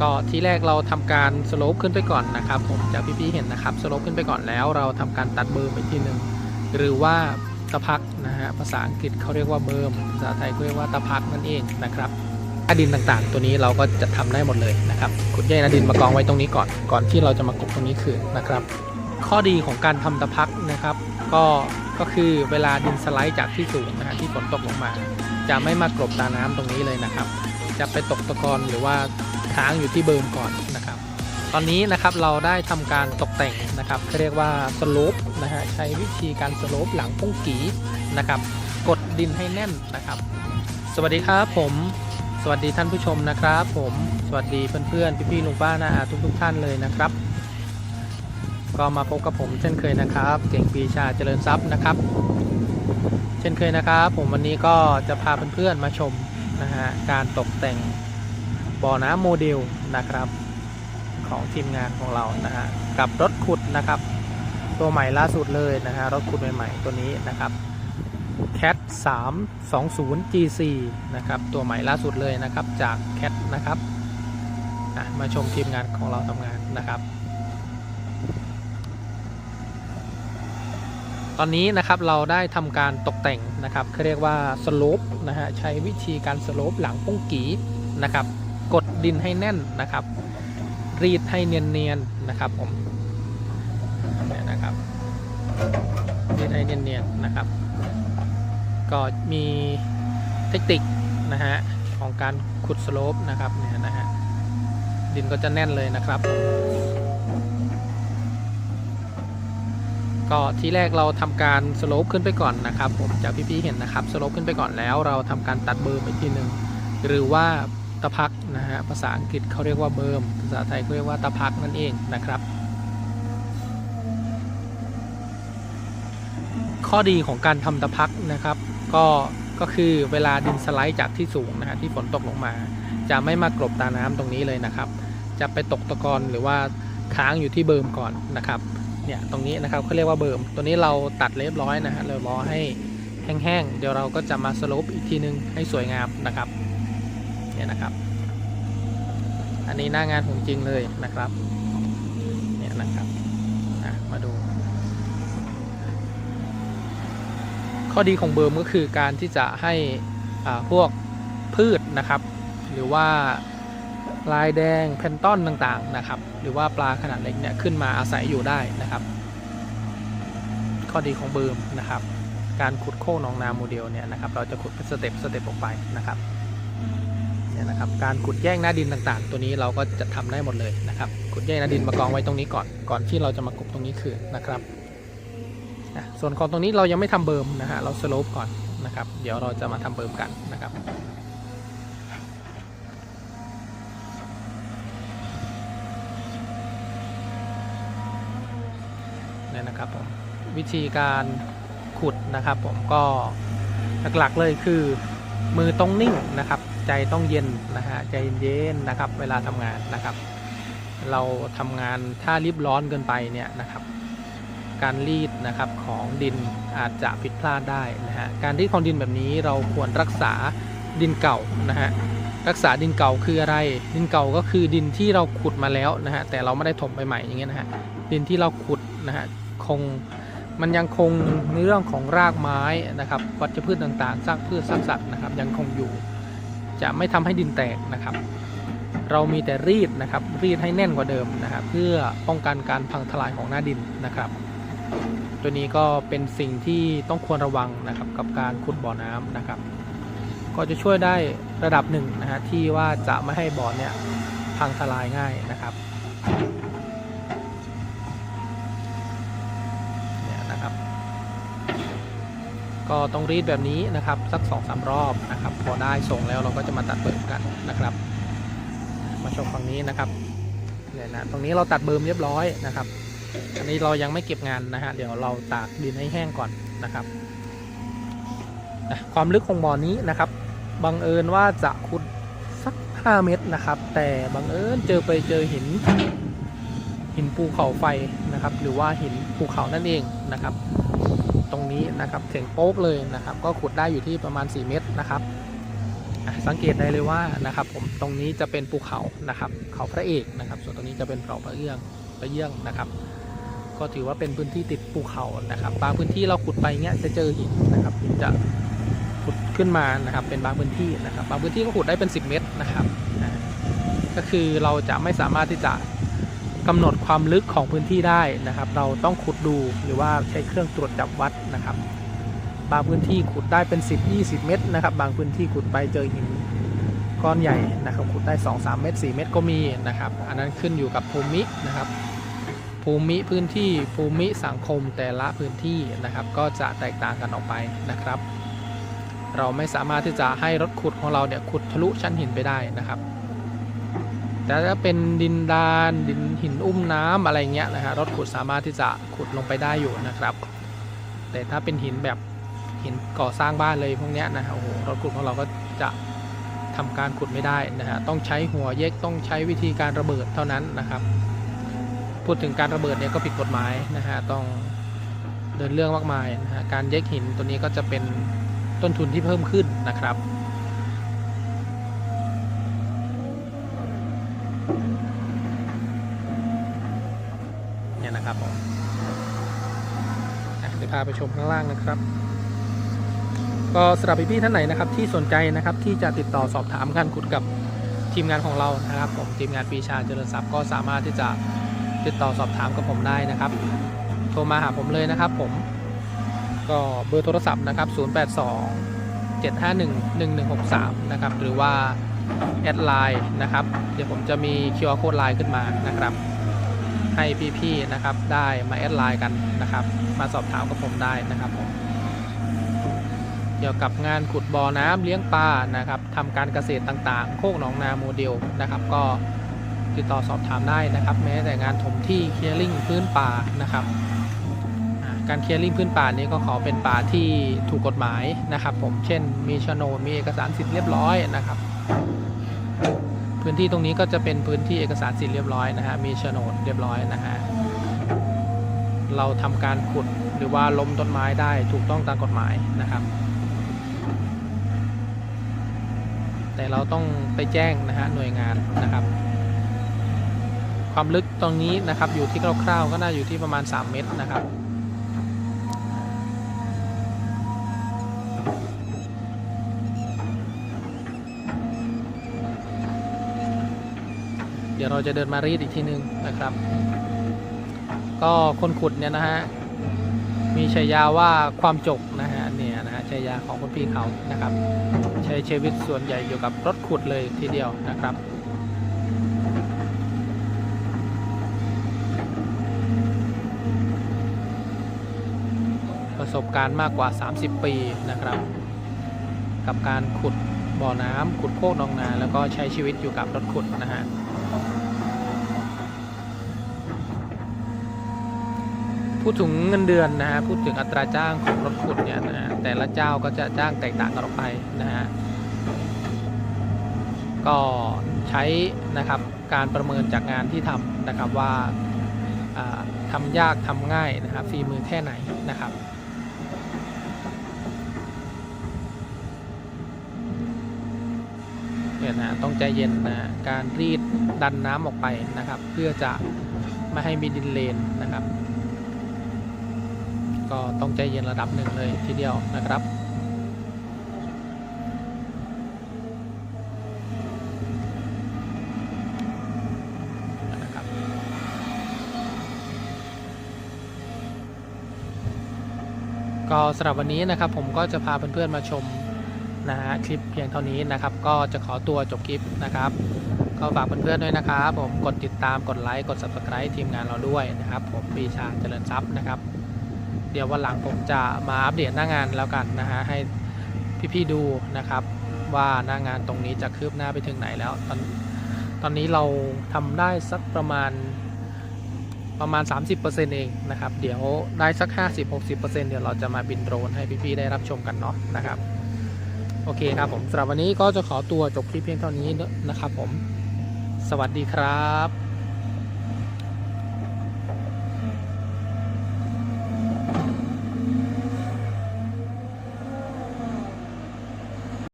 ก็ทีแรกเราทำการสโลปขึ้นไปก่อนนะครับผมจะพี่ๆเห็นนะครับสโลปขึ้นไปก่อนแล้วเราทำการตัดเบิร์ไปทีหนึ่งหรือว่าตะพักนะฮะภาษาอังกฤษเขาเรียกว่าเบิร์มภาษาไทยเรียกว่าตะพักนั่นเองนะครับอดินต่างๆ ตัวนี้เราก็จะทำได้หมดเลยนะครับขุดแยกอดินมากองไว้ตรงนี้ก่อน ก่อนที่เราจะมากบตรงนี้คืนนะครับ ข้อดีของการทำตะพักนะครับ ก็ก็คือเวลาดินสไลด์จากที่สูงนะฮะที่ฝนตกลงมา จะไม่มากรบตาน้ำตรงนี้เลยนะครับ จะไปตกตะกอนหรือว่า ค้างอยู่ที่เบิร์มก่อนนะครับ ตอนนี้นะครับเราได้ทำการตกแต่งนะครับเขาเรียกว่าสโลปนะฮะใช้วิธีการสโลปหลังปุ้งกีนะครับกดดินให้แน่นนะครับ สวัสดีครับผมสวัสดีท่านผู้ชมนะครับ ผมสวัสดีเพื่อนๆพี่ๆลุงป้านาอาทุกๆท่านเลยนะครับ ก็มาพบกับผมเช่นเคยนะครับ เก่งปีชาเจริญทรัพย์นะครับ เช่นเคยนะครับ ผมวันนี้ก็จะพาเพื่อนๆมาชมนะฮะการตกแต่ง บ่อน้ำโมเดลนะครับ ของทีมงานของเรานะฮะกับรถขุดนะครับ ตัวใหม่ล่าสุดเลยนะฮะรถขุดใหม่ๆตัวนี้นะครับ cat 320 gc นะครับตัวใหม่ล่าสุดเลยนะครับจาก cat นะครับมาชมทีมงานของเราทำงานนะครับ ตอนนี้นะครับเราได้ทำการตกแต่งนะครับเขาเรียกว่าสโลปนะฮะใช้วิธีการสโลปหลังปุ้งกีนะครับ กดดินให้แน่นนะครับ รีดให้เนียนๆนะครับผมเนี่ยนะครับรีดให้เนียนๆนะครับ ก็มีเทคนิคนะฮะของการขุดสโลปนะครับเนี่ยนะฮะดินก็จะแน่นเลยนะครับ ก็ทีแรกเราทำการสโลปขึ้นไปก่อนนะครับ ผมจะพี่ๆเห็นนะครับสโลปขึ้นไปก่อนแล้ว เราทำการตัดเบิร์ไปทีหนึ่งหรือว่า ตะพักนะฮะภาษาอังกฤษเขาเรียกว่าเบิร์มภาษาไทยเขาเรียกว่าตะพักนั่นเองนะครับ ข้อดีของการทำตะพักนะครับ ก็ก็คือเวลาดินสไลด์จากที่สูงนะฮะที่ฝนตกลงมา จะไม่มากรบตาน้ำตรงนี้เลยนะครับ จะไปตกตะกอนหรือว่าค้างอยู่ที่เบิร์มก่อนนะครับเนี่ยตรงนี้นะครับเขาเรียกว่าเบิร์มตัวนี้เราตัดเรียบร้อยนะฮะเรารอให้แห้งๆเดี๋ยวเราก็จะมาสโลปอีกทีนึงให้สวยงามนะครับ เนี่ยนะครับ อันนี้หน้างานของจริงเลยนะครับ เนี่ยนะครับมาดู ข้อดีของเบิร์มก็คือการที่จะให้พวกพืชนะครับ หรือว่าลายแดงแพนต้อนต่างๆนะครับ หรือว่าปลาขนาดเล็กเนี่ยขึ้นมาอาศัยอยู่ได้นะครับ ข้อดีของเบิร์มนะครับการขุดโค้งหนองนาโมเดลเนี่ยนะครับ เราจะขุดเป็นสเต็ปสเต็ปออกไปนะครับ เนี่ยนะครับการขุดแยกหน้าดินต่างๆ ตัวนี้เราก็จะทำได้หมดเลยนะครับขุดแยกหน้าดินมากองไว้ตรงนี้ก่อนก่อนที่เราจะมากบตรงนี้คืนนะครับส่วนของตรงนี้เรายังไม่ทำเบิร์มนะฮะเราสโลปก่อนนะครับ เดี๋ยวเราจะมาทำเบิร์มกันนะครับเนี่ยนะครับผมวิธีการขุดนะครับผมก็หลักๆเลยคือ มือต้องนิ่งนะครับ ใจต้องเย็นนะฮะใจเย็นนะครับ เวลาทำงานนะครับ เราทำงานถ้ารีบร้อนเกินไปเนี่ยนะครับ การรีดนะครับของดินอาจจะผิดพลาดได้นะฮะการรีดของดินแบบนี้เราควรรักษาดินเก่านะฮะรักษาดินเก่าคืออะไร ดินเก่าก็คือดินที่เราขุดมาแล้วนะฮะแต่เราไม่ได้ถมไปใหม่อย่างเงี้ยนะฮะดินที่เราขุดนะฮะคง มันยังคงในเรื่องของรากไม้นะครับวัชพืชต่างๆซากพืชซากสัตว์นะครับยังคงอยู่ จะไม่ทำให้ดินแตกนะครับ เรามีแต่รีดนะครับรีดให้แน่นกว่าเดิมนะครับเพื่อป้องกันการพังทลายของหน้าดินนะครับ ตัวนี้ก็เป็นสิ่งที่ต้องควรระวังนะครับกับการขุดบ่อน้ำนะครับ ก็จะช่วยได้ระดับหนึ่งนะฮะที่ว่าจะไม่ให้บ่อเนี่ยพังทลายง่ายนะครับเนี่ยนะครับ ก็ต้องรีดแบบนี้นะครับสัก2อสารอบนะครับ พอได้ส่งแล้วเราก็จะมาตัดเบิร์มกันนะครับ มาชมฝั่งนี้นะครับเนี่ยนะตรงนี้เราตัดเบิร์มเรียบร้อยนะครับ อันนี้เรายังไม่เก็บงานนะฮะเดี๋ยวเราตากดินให้แห้งก่อนนะครับนะความลึกของบ่อนี้นะครับบังเอิญว่าจะขุดสัก 5 เมตรนะครับ แต่บังเอิญเจอไปเจอหินหินภูเขาไฟนะครับ หรือว่าหินภูเขานั่นเองนะครับ ตรงนี้นะครับเสียงโป๊กเลยนะครับ ก็ขุดได้อยู่ที่ประมาณ 4 เมตรนะครับสังเกตได้เลยว่านะครับ ผมตรงนี้จะเป็นภูเขานะครับ เขาพระเอกนะครับ ส่วนตรงนี้จะเป็นเขาพระเอื้องพระเยื่องนะครับ ก็ถือว่าเป็นพื้นที่ติดภูเขานะครับ บางพื้นที่เราขุดไปเงี้ยจะเจอหินนะครับหินจะขุดขึ้นมานะครับ เป็นบางพื้นที่นะครับ บางพื้นที่ก็ขุดได้เป็น 10 เมตรนะครับ ก็คือเราจะไม่สามารถที่จะ กำหนดความลึกของพื้นที่ได้นะครับ เราต้องขุดดูหรือว่าใช้เครื่องตรวจจับวัดนะครับ บางพื้นที่ขุดได้เป็น 10 20 เมตรนะครับ บางพื้นที่ขุดไปเจอหินก้อนใหญ่นะครับ ขุดได้ 2-3 เมตร 4 เมตรก็มีนะครับ อันนั้นขึ้นอยู่กับภูมินะครับ ภูมิพื้นที่ภูมิสังคมแต่ละพื้นที่นะครับ ก็จะแตกต่างกันออกไปนะครับ เราไม่สามารถที่จะให้รถขุดของเราเนี่ยขุดทะลุชั้นหินไปได้นะครับ แต่ถ้าเป็นดินดานดินหินอุ้มน้ำอะไรเงี้ยนะฮะรถขุดสามารถที่จะขุดลงไปได้อยู่นะครับ แต่ถ้าเป็นหินแบบหินก่อสร้างบ้านเลยพวกเนี้ยนะฮะโอ้โหรถขุดของเราก็จะทำการขุดไม่ได้นะฮะต้องใช้หัวเยกต้องใช้วิธีการระเบิดเท่านั้นนะครับ พูดถึงการระเบิดเนี่ยก็ผิดกฎหมายนะฮะต้องเดินเรื่องมากมายนะฮะการเยกหินตัวนี้ก็จะเป็นต้นทุนที่เพิ่มขึ้นนะครับ นะครับผมเดี๋ยวพาไปชมข้างล่างนะครับ ก็สำหรับพี่ๆท่านไหนนะครับ ที่สนใจนะครับที่จะติดต่อสอบถามการขุดกับทีมงานของเรานะครับ ผมทีมงานปีชาเจริญทรัพย์ก็สามารถที่จะติดต่อสอบถามกับผมได้นะครับ โทรมาหาผมเลยนะครับ ผมก็เบอร์โทรศัพท์นะครับ 082 751 1163 นะครับ หรือว่า แอดไลน์นะครับ เดี๋ยวผมจะมี QR code ไลน์ขึ้นมานะครับ ให้พี่ๆนะครับได้มาแอดไลน์กันนะครับ มาสอบถามกับผมได้นะครับผมเกี่ยวกับงานขุดบ่อน้ำเลี้ยงปลานะครับทำการเกษตรต่างๆ โคกหนองนาโมเดลนะครับ ก็ติดต่อสอบถามได้นะครับ แม้แต่งานถมที่เคลียร์ลิงพื้นป่านะครับการเคลียร์ลิงพื้นป่านี้ก็ขอเป็นป่าที่ถูกกฎหมายนะครับ ผมเช่นมีโฉนดมีเอกสารสิทธิ์เรียบร้อยนะครับ พื้นที่ตรงนี้ก็จะเป็นพื้นที่เอกสารสิทธิ์เรียบร้อยนะฮะ มีโฉนดเรียบร้อยนะฮะ เราทำการขุดหรือว่าล้มต้นไม้ได้ถูกต้องตามกฎหมายนะครับ แต่เราต้องไปแจ้งนะฮะหน่วยงานนะครับ ความลึกตรงนี้นะครับอยู่ที่คร่าวๆก็น่าอยู่ที่ประมาณ 3 เมตรนะครับ ดี๋ยวเราจะเดินมารีดอีกทีนึงนะครับ ก็คนขุดเนี่ยนะฮะมีฉายาว่าความจกนะฮะเนี่ยนะฮะฉายาของคนพี่เขานะครับใช้ชีวิตส่วนใหญ่อยู่กับรถขุดเลยทีเดียวนะครับประสบการณ์มากกว่า 30 ปีนะครับ กับการขุดบ่อน้ำขุดโคกนองนา แล้วก็ใช้ชีวิตอยู่กับรถขุดนะฮะ พูดถึงเงินเดือนนะฮะ พูดถึงอัตราจ้างของรถขุดเนี่ยนะฮะ แต่ละเจ้าก็จะจ้างแตกต่างกันออกไปนะฮะ ก็ใช้นะครับการประเมินจากงานที่ทำนะครับว่าทำยากทำง่ายนะครับฝีมือแค่ไหนนะครับ เนี่ยนะต้องใจเย็นนะการรีดดันน้ำออกไปนะครับ เพื่อจะไม่ให้มีดินเลนนะครับ ก็ต้องใจเย็นระดับหนึ่งเลยทีเดียวนะครับนะครับก็สำหรับวันนี้นะครับผมก็จะพาเพื่อนๆมาชม นะฮะคลิปเพียงเท่านี้นะครับ ก็จะขอตัวจบคลิปนะครับ ก็ฝากเพื่อนๆด้วยนะครับ ผมกดติดตามกดไลค์กด subscribe ทีมงานเราด้วยนะครับ ผมปีชาเจริญทรัพย์นะครับ เดี๋ยววันหลังผมจะมาอัปเดตหน้างานแล้วกันนะฮะให้พี่ๆดูนะครับว่าหน้างานตรงนี้จะคืบหน้าไปถึงไหนแล้ว ตอนตอนนี้เราทำได้สักประมาณประมาณ 30%เองนะครับ เดี๋ยวได้สัก 50-60%เดี๋ยวเราจะมาบินโดรนให้พี่ๆได้รับชมกันเนาะนะครับ อเคครับผมสำหรับวันนี้ก็จะขอตัวจบคลิปเพียงเท่านี้นะครับผม สวัสดีครับ